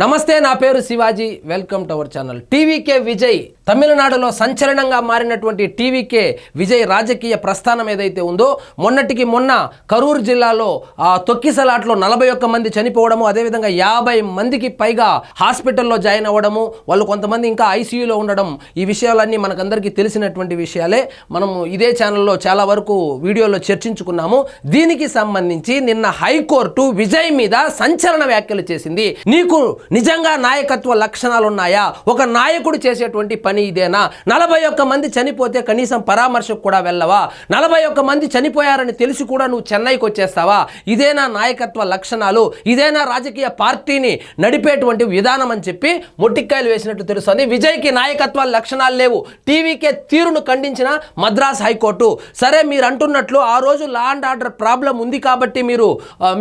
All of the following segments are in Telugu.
నమస్తే నా పేరు Shivaji. Welcome to our channel. TVK Vijay. తమిళనాడులో సంచలనంగా మారినటువంటి టీవీకే విజయ్ రాజకీయ ప్రస్థానం ఏదైతే ఉందో మొన్నటికి మొన్న కరూరు జిల్లాలో ఆ తొక్కిసలాట్లో నలభై ఒక్క మంది చనిపోవడము అదేవిధంగా యాభై మందికి పైగా హాస్పిటల్లో జాయిన్ అవ్వడము వాళ్ళు కొంతమంది ఇంకా ఐసీయూలో ఉండడం ఈ విషయాలన్నీ మనకందరికీ తెలిసినటువంటి విషయాలే. మనము ఇదే ఛానల్లో చాలా వరకు వీడియోలో చర్చించుకున్నాము. దీనికి సంబంధించి నిన్న హైకోర్టు విజయ్ మీద సంచలన వ్యాఖ్యలు చేసింది. నీకు నిజంగా నాయకత్వ లక్షణాలు ఉన్నాయా ఒక నాయకుడు చేసేటువంటి పని ఇదేనా? నలభై ఒక్క మంది చనిపోతే కనీసం పరామర్శకు కూడా వెళ్ళవా? నలభై ఒక్క మంది చనిపోయారని తెలిసి కూడా నువ్వు చెన్నైకి వచ్చేస్తావా? ఇదేనా నాయకత్వ లక్షణాలు? ఇదేనా రాజకీయ పార్టీని నడిపేటువంటి విధానం అని చెప్పి మొట్టికాయలు వేసినట్టు తెలుస్తుంది. విజయ్కి నాయకత్వ లక్షణాలు లేవు. టీవీకే తీరును ఖండించిన మద్రాస్ హైకోర్టు. సరే మీరు అంటున్నట్లు ఆ రోజు లా అండ్ ఆర్డర్ ప్రాబ్లం ఉంది కాబట్టి మీరు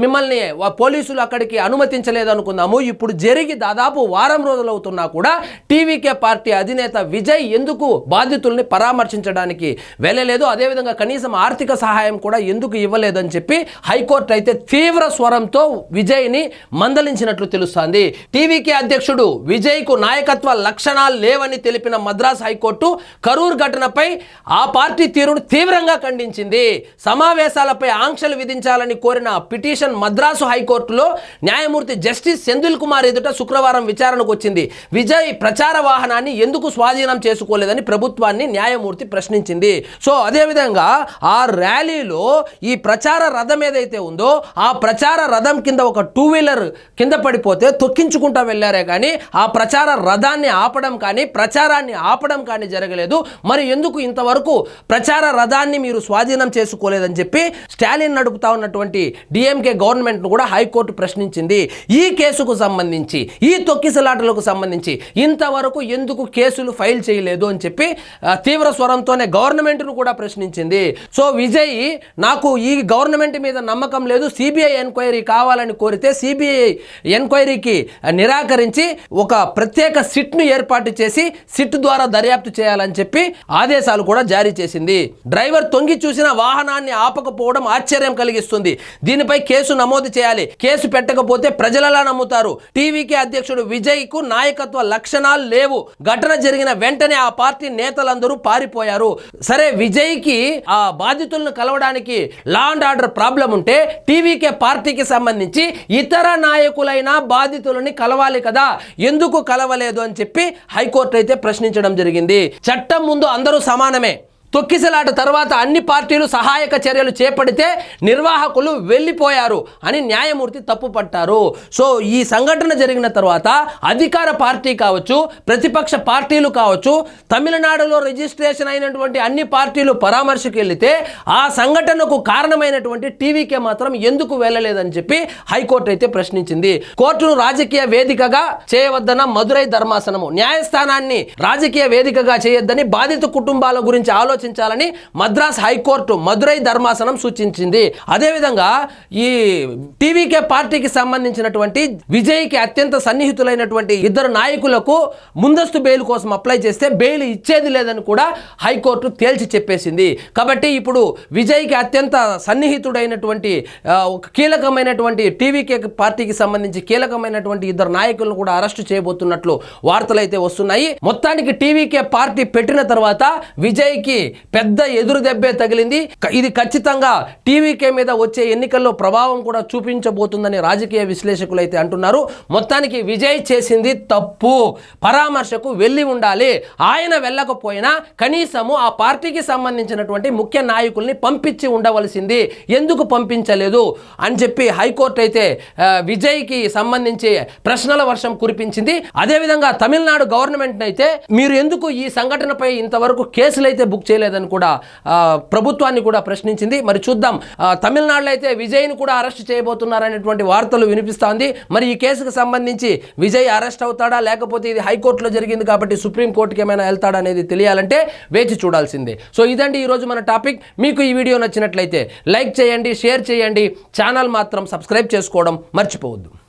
మిమ్మల్ని పోలీసులు అక్కడికి అనుమతించలేదు అనుకుందాము ఇప్పుడు జరిగి దాదాపు వారం రోజులు అవుతున్నా కూడా టీవీకే పార్టీ అధినేత విజయ్ ఎందుకు బాధితుల్ని పరామర్శించడానికి వెళ్ళలేదు? అదేవిధంగా కనీసం ఆర్థిక సహాయం కూడా ఎందుకు ఇవ్వలేదని చెప్పి హైకోర్టు అయితే తీవ్ర స్వరంతో విజయ్ని మందలించినట్లు తెలుస్తోంది. టీవీకే అధ్యక్షుడు విజయ్కు నాయకత్వ లక్షణాలు లేవని తెలిపిన మద్రాస్ హైకోర్టు కరూర్ ఘటనపై ఆ పార్టీ తీరును తీవ్రంగా ఖండించింది. సమావేశాలపై ఆంక్షలు విధించాలని కోరిన పిటిషన్ మద్రాసు హైకోర్టులో న్యాయమూర్తి జస్టిస్ సెందుల్ కుమార్ ఎదుట శుక్రవారం విచారణకు వచ్చింది. విజయ్ ప్రచార వాహనాన్ని ఎందుకు స్వాధీనం చేసుకోలేదని ప్రభుత్వాన్ని న్యాయమూర్తి ప్రశ్నించింది. సో అదేవిధంగా ఆ ర్యాలీలో ఈ ప్రచార రథం ఏదైతే ఉందో ఆ ప్రచార రథం కింద ఒక టూ వీలర్ కింద పడిపోతే తొక్కించుకుంటా వెళ్ళారే కానీ ఆ ప్రచార రథాన్ని ఆపడం కానీ ప్రచారాన్ని ఆపడం కానీ జరగలేదు. మరి ఎందుకు ఇంతవరకు ప్రచార రథాన్ని మీరు స్వాధీనం చేసుకోలేదని చెప్పి స్టాలిన్ నడుపుతా ఉన్నటువంటి డిఎంకే గవర్నమెంట్ను కూడా హైకోర్టు ప్రశ్నించింది. ఈ కేసుకు సంబంధించి ఈ తొక్కిసలాటలకు సంబంధించి ఇంతవరకు ఎందుకు కేసులు ఫైల్ చేయలేదు అని చెప్పి తీవ్ర స్వరంతోనే గవర్నమెంట్ను కూడా ప్రశ్నించింది. సో విజయ్ నాకు ఈ గవర్నమెంట్ మీద నమ్మకం లేదు సిబిఐ ఎంక్వైరీ కావాలని కోరితే సిబిఐ ఎంక్వైరీకి నిరాకరించి ఒక ప్రత్యేక సిట్ను ఏర్పాటు చేసి సిట్ ద్వారా దర్యాప్తు చేయాలని చెప్పి ఆదేశాలు కూడా జారీ చేసింది. డ్రైవర్ తొంగి చూసిన వాహనాన్ని ఆపకపోవడం ఆశ్చర్యం కలిగిస్తుంది. దీనిపై కేసు నమోదు చేయాలి. కేసు పెట్టకపోతే ప్రజలలా నమ్ముతారు. టీవీకే అధ్యక్షుడు విజయ్కు నాయకత్వ లక్షణాలు లేవు. ఘటన జరిగిన వెంటనే ఆ పార్టీ నేతలందరూ పారిపోయారు. సరే విజయ్కి ఆ బాధితులను కలవడానికి లా అండ్ ఆర్డర్ ప్రాబ్లం ఉంటే టీవీకే పార్టీకి సంబంధించి ఇతర నాయకులైన బాధితులని కలవాలి కదా. ఎందుకు కలవలేదు అని చెప్పి హైకోర్టు అయితే ప్రశ్నించడం జరిగింది. చట్టం ముందు అందరూ సమానమే. తొక్కిసలాట తర్వాత అన్ని పార్టీలు సహాయక చర్యలు చేపడితే నిర్వాహకులు వెళ్ళిపోయారు అని న్యాయమూర్తి తప్పుపట్టారు. సో ఈ సంఘటన జరిగిన తర్వాత అధికార పార్టీ కావచ్చు ప్రతిపక్ష పార్టీలు కావచ్చు తమిళనాడులో రిజిస్ట్రేషన్ అయినటువంటి అన్ని పార్టీలు పరామర్శకు వెళితే ఆ సంఘటనకు కారణమైనటువంటి టీవీకే మాత్రం ఎందుకు వెళ్ళలేదని చెప్పి హైకోర్టు అయితే ప్రశ్నించింది. కోర్టును రాజకీయ వేదికగా చేయవద్దన్న మధురై ధర్మాసనము. న్యాయస్థానాన్ని రాజకీయ వేదికగా చేయొద్దని బాధిత కుటుంబాల గురించి ఆలోచన ఆలోచించాలని మద్రాస్ హైకోర్టు మదురై ధర్మాసనం సూచించింది. అదేవిధంగా ఈ టీవీకే పార్టీకి సంబంధించినటువంటి విజయ్కి అత్యంత సన్నిహితులైనటువంటి ఇద్దరు నాయకులకు ముందస్తు బెయిల్ కోసం అప్లై చేస్తే బెయిల్ ఇచ్చేది లేదని కూడా హైకోర్టు తేల్చి చెప్పేసింది. కాబట్టి ఇప్పుడు విజయ్కి అత్యంత సన్నిహితుడైనటువంటి ఒక కీలకమైనటువంటి టీవీకే పార్టీకి సంబంధించి కీలకమైనటువంటి ఇద్దరు నాయకులను కూడా అరెస్టు చేయబోతున్నట్లు వార్తలు అయితే వస్తున్నాయి. మొత్తానికి టీవీకే పార్టీ పెట్టిన తర్వాత విజయ్కి పెద్ద ఎదురు దెబ్బే తగిలింది. ఇది ఖచ్చితంగా టీవీకే మీద వచ్చే ఎన్నికల్లో ప్రభావం కూడా చూపించబోతుందని రాజకీయ విశ్లేషకులు అయితే అంటున్నారు. మొత్తానికి విజయ్ చేసింది తప్పు. పరామర్శకు వెళ్ళి ఉండాలి. ఆయన వెళ్ళకపోయినా కనీసము ఆ పార్టీకి సంబంధించినటువంటి ముఖ్య నాయకుల్ని పంపించి ఉండవలసింది. ఎందుకు పంపించలేదు? అని చెప్పి హైకోర్టు అయితే విజయ్కి సంబంధించి ప్రశ్నల వర్షం కురిపించింది. అదేవిధంగా తమిళనాడు గవర్నమెంట్ అయితే మీరు ఎందుకు ఈ సంఘటనపై ఇంతవరకు కేసులు అయితే బుక్ చేయలేదని కూడా ప్రభుత్వాన్ని కూడా ప్రశ్నించింది. మరి చూద్దాం తమిళనాడులో అయితే విజయ్ను కూడా అరెస్ట్ చేయబోతున్నారనేటువంటి వార్తలు వినిపిస్తోంది. మరి ఈ కేసుకు సంబంధించి విజయ్ అరెస్ట్ అవుతాడా? లేకపోతే ఇది హైకోర్టులో జరిగింది కాబట్టి సుప్రీంకోర్టుకి ఏమైనా వెళ్తాడా అనేది తెలియాలంటే వేచి చూడాల్సిందే. సో ఇదండి ఈరోజు మన టాపిక్. మీకు ఈ వీడియో నచ్చినట్లయితే లైక్ చేయండి షేర్ చేయండి. ఛానల్ మాత్రం సబ్స్క్రైబ్ చేసుకోవడం మర్చిపోవద్దు.